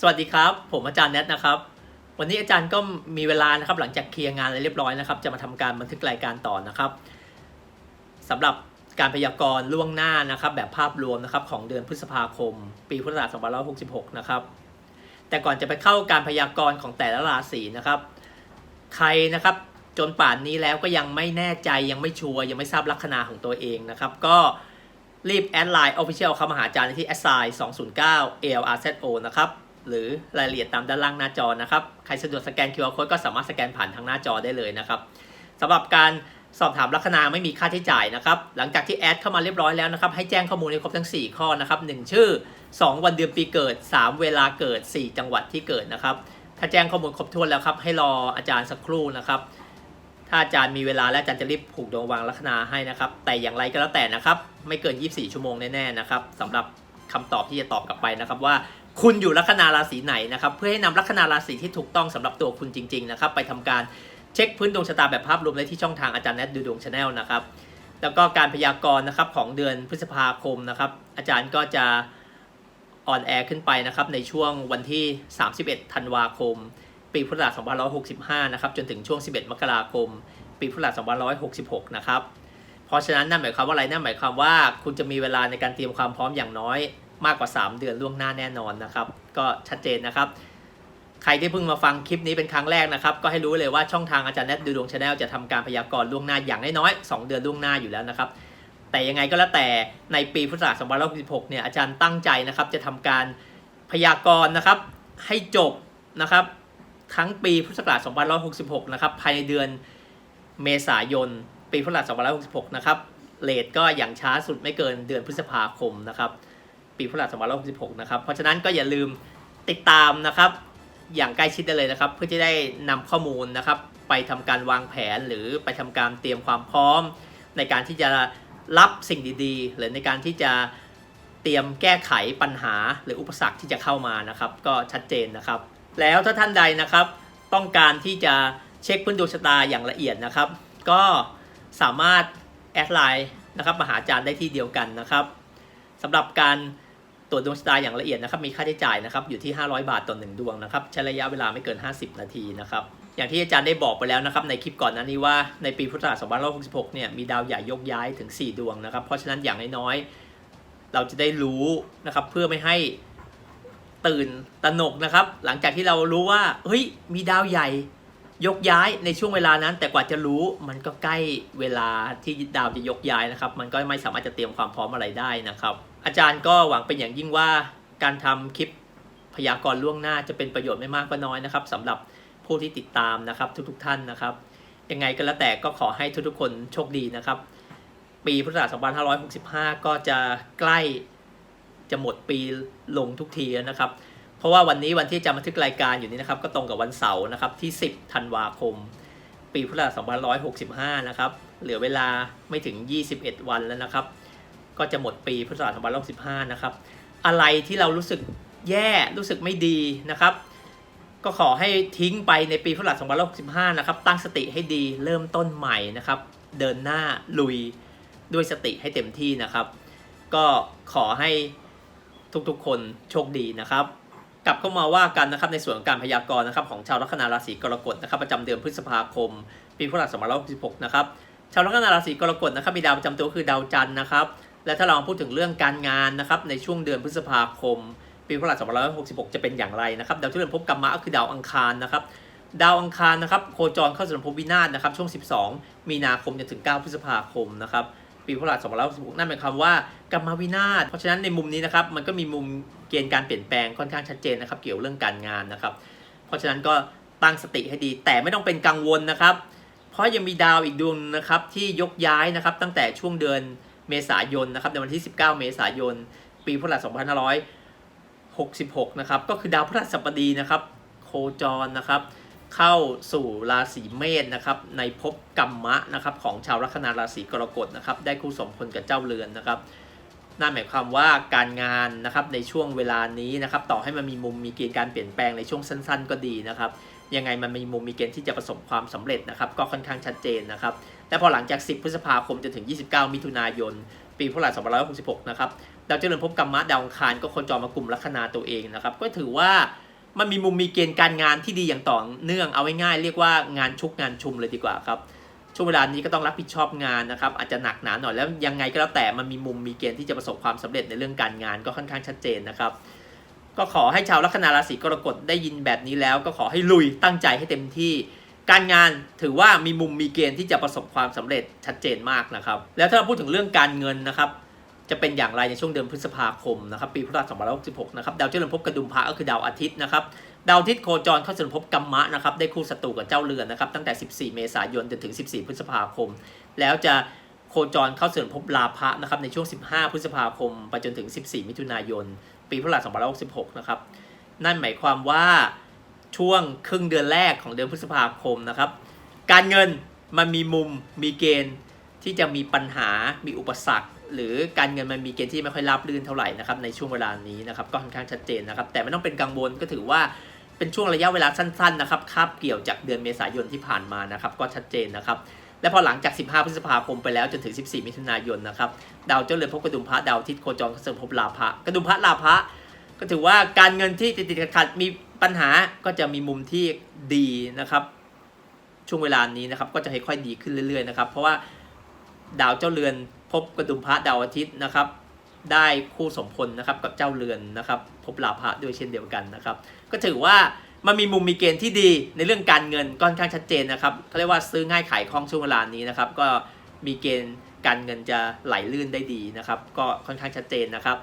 สวัสดีครับ ผมอาจารย์แนทนะครับ วันนี้อาจารย์ก็มีเวลานะครับหลังจากเคลียร์งานอะไรเรียบร้อยนะครับ จะมาทำการบันทึกรายการต่อนะครับสำหรับการพยากรณ์ล่วงหน้านะครับ แบบภาพรวมนะครับของเดือนพฤษภาคม ปีพุทธศักราช2566 นะครับ แต่ก่อนจะไปเข้าการพยากรณ์ของแต่ละราศีนะครับ ใครนะครับจนป่านนี้แล้วก็ยังไม่แน่ใจยังไม่ชัวร์ยังไม่ทราบลัคนาของตัวเองนะครับ ก็รีบแอดไลน์ Official เข้ามาหาอาจารย์ที่ a s i 209 ALRZO นะครับ หรือรายละเอียดตามด้านล่างหน้าจอนะครับ ใครสะดวกสแกน QR Code ก็สามารถสแกนผ่านทางหน้าจอได้เลยนะครับสำหรับการสอบถามลัคนาไม่มีค่าใช้จ่ายนะครับ หลังจากที่แอดเข้ามาเรียบร้อยแล้วนะครับ ให้แจ้งข้อมูลให้ครบทั้ง 4 ข้อนะครับ 1 ชื่อ 2 วันเดือนปีเกิด 3 เวลาเกิด 4 จังหวัดที่เกิดนะครับ ถ้าแจ้งข้อมูลครบถ้วนแล้วครับ ให้รออาจารย์สักครู่นะครับ ถ้าอาจารย์มีเวลาแล้วอาจารย์จะรีบผูกดวงวางลัคนาให้นะครับ แต่อย่างไรก็แล้วแต่นะครับ ไม่เกิน 24 ชั่วโมงแน่ๆนะครับสำหรับคำตอบที่จะตอบกลับไปนะครับว่าคุณอยู่ลัคนาราศีไหนนะครับเพื่อให้นำลัคนาราศีที่ถูกต้องสำหรับตัวคุณจริงๆนะครับไปทำการเช็คพื้นดวงชะตาแบบภาพรวมได้ที่ช่องทางอาจารย์แนทดูดวงชาแนลนะครับแล้วก็การพยากรณ์นะครับของเดือนพฤษภาคมนะครับอาจารย์ก็จะออนแอร์ขึ้นไปนะครับในช่วงวันที่ 31 ธันวาคม ปีพุทธศักราช2565 นะครับจนถึงช่วง 11 มกราคม ปีพุทธศักราช2566 นะครับเพราะฉะนั้นนั่นหมายความว่าอะไรนั่นหมายความว่าคุณจะมีเวลาในการเตรียมความพร้อมอย่างน้อย มากกว่า 3 เดือนล่วงหน้าแน่นอนนะครับ ก็ชัดเจนนะครับ ใครที่เพิ่งมาฟังคลิปนี้เป็นครั้งแรกนะครับ ก็ให้รู้เลยว่าช่องทางอาจารย์แนทดูดวงชาแนลจะทำการพยากรณ์ล่วงหน้าอย่างน้อยๆ2เดือนล่วงหน้าอยู่แล้วนะครับ แต่ยังไงก็แล้วแต่ในปีพุทธศักราช2566เนี่ยอาจารย์ตั้งใจนะครับ จะทำการพยากรณ์นะครับให้จบนะครับ ทั้งปีพุทธศักราช2566 นะครับภายในเดือนเมษายน ปีพุทธศักราช2566 นะครับเลทก็อย่างช้าสุดไม่เกินเดือนพฤษภาคมนะครับ ปีพุทธศักราช2566 นะครับ เพราะฉะนั้นก็อย่าลืมติดตามนะครับ อย่างใกล้ชิดได้เลยนะครับ เพื่อจะได้นำข้อมูลนะครับ ไปทำการวางแผนหรือไปทำการเตรียมความพร้อม ในการที่จะรับสิ่งดีๆ หรือในการที่จะเตรียมแก้ไขปัญหาหรืออุปสรรคที่จะเข้ามานะครับ ก็ชัดเจนนะครับ แล้วถ้าท่านใดนะครับ ต้องการที่จะเช็คพื้นดวงชะตาอย่างละเอียดนะครับ ก็สามารถแอดไลน์นะครับมาหาอาจารย์ได้ที่เดียวกันนะครับสำหรับการ ตรวจดวงชะตาอย่างละเอียดนะครับมีค่าใช้จ่ายนะครับอยู่ที่ 500 บาทต่อหนึ่งดวงนะครับใช้ระยะเวลาไม่เกิน 50 นาทีนะครับอย่างที่อาจารย์ได้บอกไปแล้วนะครับในคลิปก่อนหน้านี้ว่าในปีพุทธศักราช2566 เนี่ยมีดาวใหญ่ยกย้ายถึง 4 ดวงนะครับ เพราะฉะนั้นอย่างน้อยๆเราจะได้รู้นะครับเพื่อไม่ให้ตื่นตระหนกนะครับ หลังจากที่เรารู้ว่าเฮ้ยมีดาวใหญ่ยกย้ายในช่วงเวลานั้น แต่กว่าจะรู้มันก็ใกล้เวลาที่ดาวจะยกย้ายนะครับ มันก็ไม่สามารถจะเตรียมความพร้อมอะไรได้นะครับ อาจารย์ก็หวังเป็นอย่างยิ่งว่าการทำคลิปพยากรณ์ล่วงหน้าจะเป็นประโยชน์ไม่มากก็น้อยนะครับสำหรับผู้ที่ติดตามนะครับทุกๆท่านนะครับ ยังไงก็แล้วแต่ก็ขอให้ทุกๆคนโชคดีนะครับ ปีพุทธศักราช2565 ก็จะใกล้จะหมดปีลงทุกทีแล้วนะครับ เพราะว่าวันนี้วันที่จะบันทึกรายการอยู่นี้นะครับ ก็ตรงกับวันเสาร์นะครับที่ 10 ธันวาคม ปีพุทธศักราช2565 นะครับ เหลือเวลาไม่ถึง 21 วันแล้วนะครับ ก็จะหมดปีพุทธศักราช2565นะครับ อะไรที่เรารู้สึกแย่รู้สึกไม่ดีนะครับ ก็ขอให้ทิ้งไปในปีพุทธศักราช2565นะครับ ตั้งสติให้ดีเริ่มต้นใหม่นะครับ เดินหน้าลุยด้วยสติให้เต็มที่นะครับ ก็ขอให้ทุกๆ คนโชคดีนะครับกลับเข้ามาว่ากันนะครับในส่วนของการพยากรณ์นะครับของชาวลัคนาราศีกรกฎนะครับประจำเดือนพฤษภาคม ปีพุทธศักราช2566นะครับชาวลัคนาราศีกรกฎนะครับมีดาวประจำตัวคือดาวจันทร์นะครับ และถ้าเราพูดถึงเรื่องการงานนะครับในช่วงเดือนพฤษภาคม ปีพุทธศักราช2566 จะเป็นอย่างไรนะครับดาวที่เริ่มพบกรรมะก็คือดาวอังคารนะครับดาวอังคารนะครับโคจรเข้าสู่ภพวินาศนะครับช่วง 12 มีนาคมจนถึง 9 พฤษภาคมนะครับปีพุทธศักราช2566นั่นหมายความว่ากรรมวินาศเพราะฉะนั้นในมุมนี้นะครับมันก็มีมุมเกณฑ์การเปลี่ยนแปลงค่อนข้างชัดเจนนะครับเกี่ยวเรื่องการงานนะครับเพราะฉะนั้นก็ตั้งสติให้ดี แต่ไม่ต้องเป็นกังวลนะครับ เพราะยังมีดาวอีกดวงนะครับที่ยกย้ายนะครับตั้งแต่ช่วงเดือน เมษายนนะครับในวันที่ 19 เมษายน ปีพุทธศักราช2566 นะครับ ก็คือดาวพฤหัสบดีนะครับ โคจรนะครับ เข้าสู่ราศีเมษนะครับ ในภพกรรมะนะครับของชาวลัคนาราศีกรกฎนะครับ ได้คู่สมพลกับเจ้าเรือนนะครับนั่นหมายความว่าการงานนะครับในช่วงเวลานี้นะครับ ต่อให้มันมีมุมมีเกณฑ์การเปลี่ยนแปลงในช่วงสั้น ๆ ก็ดีนะครับ ยังไงมันมีมุมมีเกณฑ์ที่จะประสบความสำเร็จนะครับ ก็ค่อนข้างชัดเจนนะครับ แต่พอหลังจาก 10 พฤษภาคมจนถึง 29 มิถุนายน ปีพุทธศักราช2566 นะครับ ดาวเจริญภพกรรมะดาวองคารก็โคจรมากลุ่มลัคนาตัวเองนะครับ ก็ถือว่ามันมีมุมมีเกณฑ์การงานที่ดีอย่างต่อเนื่อง เอาง่ายๆเรียกว่างานชุกงานชุมเลยดีกว่าครับ ช่วงเวลานี้ก็ต้องรับผิดชอบงานนะครับ อาจจะหนักหนาหน่อยแล้วยังไงก็แล้วแต่มันมีมุมมีเกณฑ์ที่จะประสบความสำเร็จในเรื่องการงานก็ค่อนข้างชัดเจนนะครับก็ขอให้ชาวลัคนาราศีกรกฎได้ยินแบบนี้แล้ว ก็ขอให้ลุยตั้งใจให้เต็มที่ การงานถือว่ามีมุมมีเกณฑ์ที่จะประสบความสำเร็จชัดเจนมากนะครับ แล้วถ้าเราพูดถึงเรื่องการเงินนะครับจะเป็นอย่างไรในช่วงเดือนพฤษภาคมนะครับปีพุทธศักราช2566นะครับดาวเจริญภพกระดุมพระก็คือดาวอาทิตย์นะครับดาวอาทิตย์โคจรเข้าสู่ภพกัมมะนะครับได้คู่ศัตรูกับเจ้าเรือนนะครับตั้งแต่ 14 เมษายนจนถึง 14 พฤษภาคม แล้วจะโคจรเข้าสู่ภพลาภะนะครับในช่วง 15 พฤษภาคมไปจนถึง 14 มิถุนายน ปีพุทธศักราช2566นะครับนั่นหมายความว่า ช่วงครึ่งเดือนแรกของเดือนพฤษภาคมนะครับ การเงินมันมีมุมมีเกณฑ์ที่จะมีปัญหา มีอุปสรรค หรือการเงินมันมีเกณฑ์ที่ไม่ค่อยราบรื่นเท่าไหร่นะครับในช่วงเวลานี้นะครับก็ค่อนข้างชัดเจนนะครับ แต่ไม่ต้องเป็นกังวลก็ถือว่าเป็นช่วงระยะเวลาสั้นๆนะครับคาบเกี่ยวจากเดือนเมษายนที่ผ่านมานะครับ ก็ชัดเจนนะครับ และพอหลังจาก 15 พฤษภาคมไปแล้วจนถึง 14 มิถุนายนนะครับดาวเจ้าเรือนภพกระดุมพระดาวทิตย์โคจรเสู่ภพลาภะกระดุมพระลาภะก็ถือว่าการเงินที่ติดๆขัดๆมี ปัญหาก็จะมีมุมที่ดีนะครับ ช่วงเวลานี้นะครับ ก็จะค่อยๆดีขึ้นเรื่อยๆนะครับ เพราะว่าดาวเจ้าเรือนพบกระดุมพระดาวอาทิตย์นะครับ ได้คู่สมพลนะครับกับเจ้าเรือนนะครับพบลาภะด้วยเช่นเดียวกันนะครับ ก็ถือว่ามันมีมุมมีเกณฑ์ที่ดีในเรื่องการเงินก็ค่อนข้างชัดเจนนะครับเขาเรียกว่าซื้อง่ายขายคล่องช่วงเวลานี้นะครับ ก็มีเกณฑ์การเงินจะไหลลื่นได้ดีนะครับ ก็ค่อนข้างชัดเจนนะครับ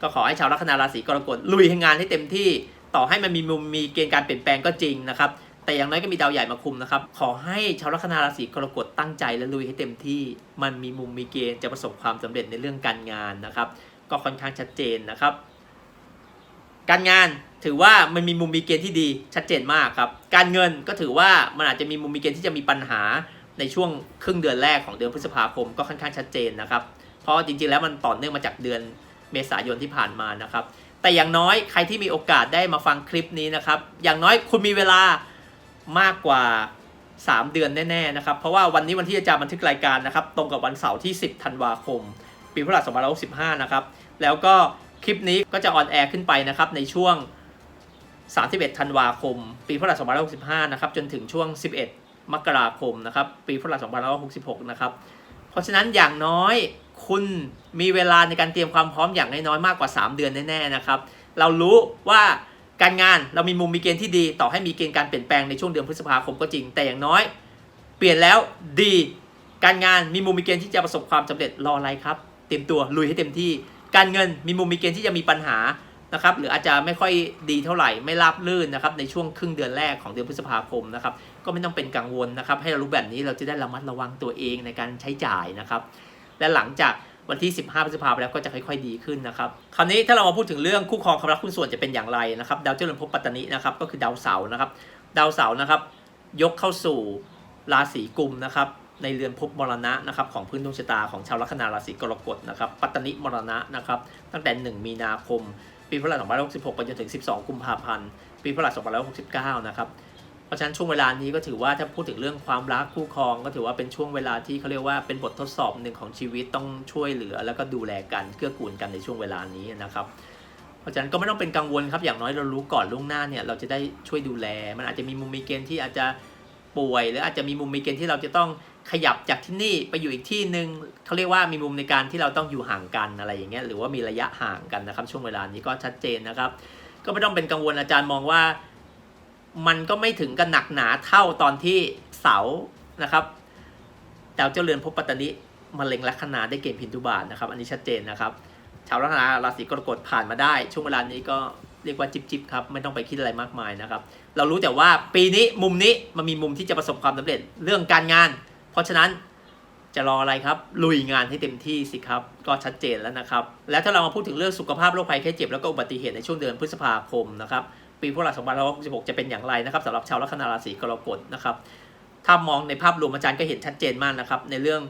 ก็ขอให้ชาวลัคนาราศีกรกฎลุยให้งานให้เต็มที่ ต่อให้มันมีมุมมีเกณฑ์การเปลี่ยนแปลงก็จริงนะครับ แต่อย่างน้อยก็มีดาวใหญ่มาคุมนะครับ ขอให้ชาวลัคนาราศีกรกฎตั้งใจและลุยให้เต็มที่ มันมีมุมมีเกณฑ์จะประสบความสำเร็จในเรื่องการงานนะครับ ก็ค่อนข้างชัดเจนนะครับ การงานถือว่ามันมีมุมมีเกณฑ์ที่ดีชัดเจนมากครับ การเงินก็ถือว่ามันอาจจะมีมุมมีเกณฑ์ที่จะมีปัญหาในช่วงครึ่งเดือนแรกของเดือนพฤษภาคมก็ค่อนข้างชัดเจนนะครับ เพราะจริงๆแล้วมันต่อเนื่องมาจากเดือนเมษายนที่ผ่านมานะครับ แต่อย่างน้อยใครที่มีโอกาสได้มาฟังคลิปนี้นะครับ อย่างน้อยคุณมีเวลามากกว่า 3 เดือนแน่ๆนะครับ เพราะว่าวันนี้วันที่อาจารย์บันทึกรายการนะครับ ตรงกับวันเสาร์ที่ 10 ธันวาคม ปีพุทธศักราช2565 นะครับ แล้วก็คลิปนี้ก็จะออนแอร์ขึ้นไปนะครับในช่วง 31 ธันวาคม ปีพุทธศักราช2565 นะครับ จนถึงช่วง 11 มกราคมนะครับ ปีพุทธศักราช2566 นะครับ เพราะฉะนั้นอย่างน้อย คุณมีเวลาในการเตรียมความพร้อมอย่างน้อยๆมากกว่า 3 เดือนแน่ๆนะครับ เรารู้ว่าการงานเรามีมุมมีเกณฑ์ที่ดี ต่อให้มีเกณฑ์การเปลี่ยนแปลงในช่วงเดือนพฤษภาคมก็จริง แต่อย่างน้อย เปลี่ยนแล้วดี การงานมีมุมมีเกณฑ์ที่จะประสบความสำเร็จรออะไรครับ เตรียมตัวลุยให้เต็มที่ การเงินมีมุมมีเกณฑ์ที่จะมีปัญหานะครับหรืออาจจะไม่ค่อยดีเท่าไหร่ไม่ราบรื่นนะครับในช่วงครึ่งเดือนแรกของเดือนพฤษภาคมนะครับก็ไม่ต้องเป็นกังวลนะครับให้เรารู้แบบนี้เราจะได้ระมัดระวังตัวเองในการใช้จ่ายนะครับ และหลังจากวันที่ 15พฤษภาคมแล้วก็จะค่อยๆดีขึ้นนะครับ คราวนี้ถ้าเรามาพูดถึงเรื่องคู่ครองความรักคุณส่วนจะเป็นอย่างไรนะครับ ดาวเจ้าเรือนภพปัตตานินะครับก็คือดาวเสาร์นะครับ ดาวเสาร์นะครับ ยกเข้าสู่ราศีกุมนะครับในเรือนภพมรณะนะครับของพื้นดวงชะตาของชาวลัคนาราศีกรกฎนะครับปัตตานิมรณะนะครับตั้งแต่ 1 มีนาคม ปีพุทธศักราช2566ไปจนถึง 12 กุมภาพันธ์ ปีพุทธศักราช2569 นะครับ ราะฉะนั้นช่วงเวลานี้ก็ถือว่าถ้าพูดถึงเรื่องความรักคู่ครองก็ถือว่าเป็นช่วงเวลาที่เขาเรียกว่าเป็นบททดสอบหนึ่งของชีวิตต้องช่วยเหลือ แล้วก็ดูแลกันเกื้อกูลกันในช่วงเวลานี้นะครับเพราะฉะนั้นก็ไม่ต้องเป็นกังวลครับอย่างน้อยเรารู้ก่อนล่วงหน้าเนี่ยเราจะได้ช่วยดูแล มันอาจจะมีมุมมีเกณฑ์ที่อาจจะป่วย หรืออาจจะมีมุมมีเกณฑ์ที่เราจะต้องขยับจากที่นี่ไปอยู่อีกที่หนึ่งเขาเรียกว่ามีมุมในการที่เราต้องอยู่ห่างกันอะไรอย่างเงี้ยหรือว่ามีระยะห่างกันนะครับช่วงเวลานี้ก็ชัดเจนนะครับ ก็ไม่ต้องเป็นกังวลอาจารย์มองว่า มันก็ไม่ถึงกับหนักหนาเท่าตอนที่เสานะครับดาวเจ้าเรือนภพปัตตานิมะเร็งลัคนาได้เกณฑ์พินทุบาทนะครับ อันนี้ชัดเจนนะครับ ชาวลัคนาราศีกรกฎผ่านมาได้ ช่วงเวลานี้ก็เรียกว่าจิบจิบครับ ไม่ต้องไปคิดอะไรมากมายนะครับ เรารู้แต่ว่าปีนี้มุมนี้มันมีมุมที่จะประสบความสำเร็จเรื่องการงาน เพราะฉะนั้นจะรออะไรครับ ลุยงานให้เต็มที่สิครับ ก็ชัดเจนแล้วนะครับ แล้วถ้าเรามาพูดถึงเรื่องสุขภาพโรคภัยแค่เจ็บแล้วก็อุบัติเหตุในช่วงเดือนพฤษภาคมนะครับ ปีพุทธศักราช2566จะเป็นอย่างไรนะครับสำหรับชาวลัคนาราศีกรกฎนะครับถ้ามองในภาพรวมอาจารย์ก็เห็นชัดเจนมากนะครับ ในเรื่อง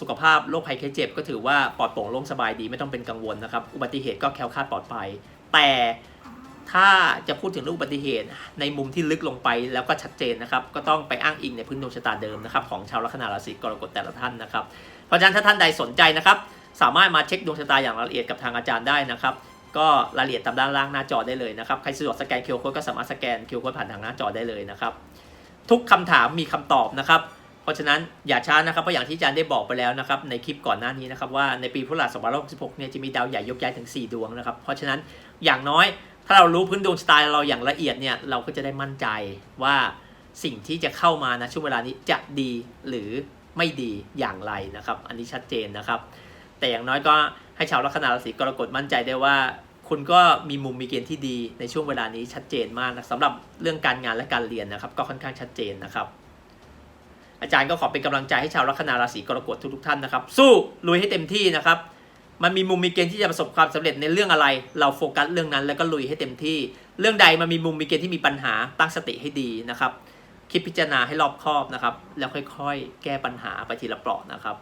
สุขภาพโรคภัยแค่เจ็บก็ถือว่าปลอดโปร่งโล่งสบายดีไม่ต้องเป็นกังวลนะครับ อุบัติเหตุก็แคล้วคลาดปลอดภัย แต่ถ้าจะพูดถึงเรื่องอุบัติเหตุในมุมที่ลึกลงไปแล้วก็ชัดเจนนะครับ ก็ต้องไปอ้างอิงในพื้นดวงชะตาเดิมนะครับของชาวลัคนาราศีกรกฎแต่ละท่านนะครับเพราะฉะนั้นถ้าท่านใดสนใจนะครับ สามารถมาเช็คดวงชะตาอย่างละเอียดกับทางอาจารย์ได้นะครับ ก็รายละเอียดตามด้านล่างหน้าจอได้เลยนะครับ ใครสะดวกสแกน QR Code ก็สามารถสแกน QR Code ผ่านทางหน้าจอได้เลยนะครับ ทุกคำถามมีคำตอบนะครับ เพราะฉะนั้นอย่าช้านะครับ เพราะอย่างที่อาจารย์ได้บอกไปแล้วนะครับ ในคลิปก่อนหน้านี้นะครับว่าในปีพุทธศักราช2566 เนี่ยจะมีดาวใหญ่ยกย้ายถึง 4 ดวงนะครับ เพราะฉะนั้นอย่างน้อยถ้าเรารู้พื้นดวงชะตาเราอย่างละเอียดเนี่ยเราก็จะได้มั่นใจว่าสิ่งที่จะเข้ามานะช่วงเวลานี้จะดีหรือไม่ดีอย่างไรนะครับ อันนี้ชัดเจนนะครับ แต่อย่างน้อยก็ให้ชาวลัคนาราศีกรกฎมั่นใจได้ว่า คุณก็มีมุมมีเกณฑ์ที่ดีในช่วงเวลานี้ชัดเจนมากนะสำหรับเรื่องการงานและการเรียนนะครับ ก็ค่อนข้างชัดเจนนะครับ อาจารย์ก็ขอเป็นกำลังใจให้ชาวลัคนาราศีกรกฎทุกๆท่านนะครับ สู้ลุยให้เต็มที่นะครับมันมีมุมมีเกณฑ์ที่จะประสบความสำเร็จในเรื่องอะไร เราโฟกัสเรื่องนั้นแล้วก็ลุยให้เต็มที่ เรื่องใดมันมีมุมมีเกณฑ์ที่มีปัญหาตั้งสติให้ดีนะครับ คิดพิจารณาให้รอบคอบนะครับ แล้วค่อยๆ แก้ปัญหาไปทีละเปราะนะครับ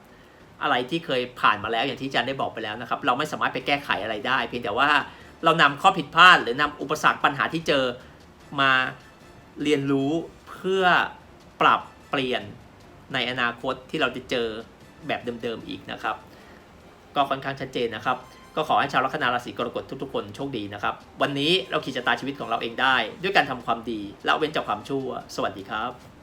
อะไรที่เคยผ่านมาแล้วอย่างที่อาจารย์ได้บอกไปแล้วนะครับ เราไม่สามารถไปแก้ไขอะไรได้ เพียงแต่ว่าเรานำข้อผิดพลาด หรือนำอุปสรรคปัญหาที่เจอมาเรียนรู้เพื่อปรับเปลี่ยนในอนาคตที่เราจะเจอแบบเดิมๆอีกนะครับ ก็ค่อนข้างชัดเจนนะครับ ก็ขอให้ชาวลัคนาราศีกรกฎทุกๆคนโชคดีนะครับ วันนี้เราขีดชะตาชีวิตของเราเองได้ ด้วยการทำความดีละเว้นจากความชั่ว สวัสดีครับ